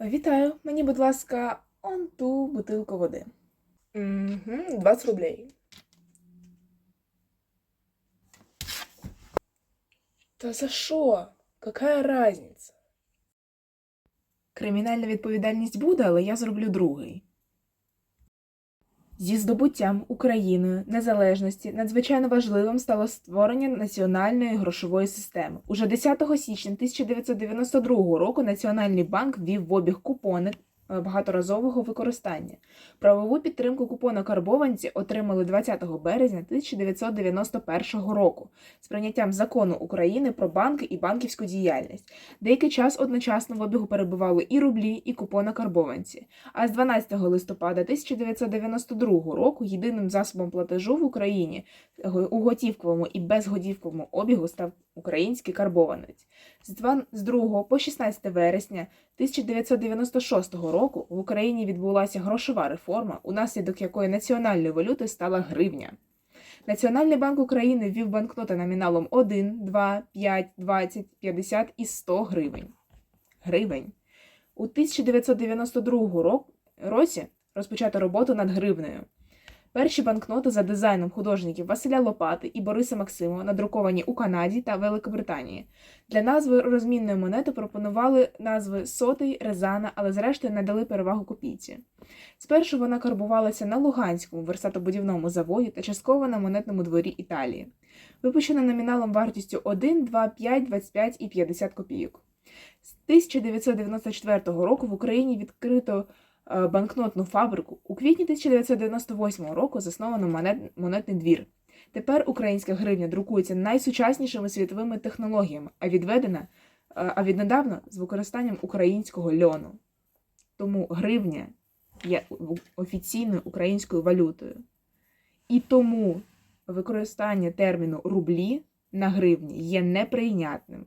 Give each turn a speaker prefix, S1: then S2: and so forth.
S1: Вітаю, мені, будь ласка, он ту бутилку води. Угу, 20 рублей. Та за що? Какая разниця? Кримінальна відповідальність буде, але я зроблю другий. Зі здобуттям Україною незалежності надзвичайно важливим стало створення національної грошової системи. Уже 10 січня 1992 року Національний банк ввів в обіг купони багаторазового використання. Правову підтримку купона карбованці отримали 20 березня 1991 року з прийняттям закону України про банки і банківську діяльність. Деякий час одночасно в обігу перебували і рублі, і купони карбованці. А з 12 листопада 1992 року єдиним засобом платежу в Україні е, у готівковому і безготівковому обігу став український карбованець. З 2 по 16 вересня 1996 року в Україні відбулася грошова реформа, унаслідок якої національною валютою стала гривня. Національний банк України ввів банкноти номіналом 1, 2, 5, 20, 50 і 100 гривень. Гривень. У 1992 році розпочато роботу над гривнею. Перші банкноти за дизайном художників Василя Лопати і Бориса Максимова надруковані у Канаді та Великобританії. Для назви розмінної монети пропонували назви сотий, резана, але зрештою не дали перевагу копійці. Спершу вона карбувалася на Луганському верстатобудівному заводі та частково на монетному дворі Італії. Випущена номіналом вартістю 1, 2, 5, 25 і 50 копійок. З 1994 року в Україні відкрито банкнотну фабрику. У квітні 1998 року засновано монет- монетний двір. Тепер українська гривня друкується найсучаснішими світовими технологіями, а відведена, е, а віднедавна з використанням українського льону. Тому гривня є офіційною українською валютою. І тому використання терміну рублі на гривні є неприйнятним.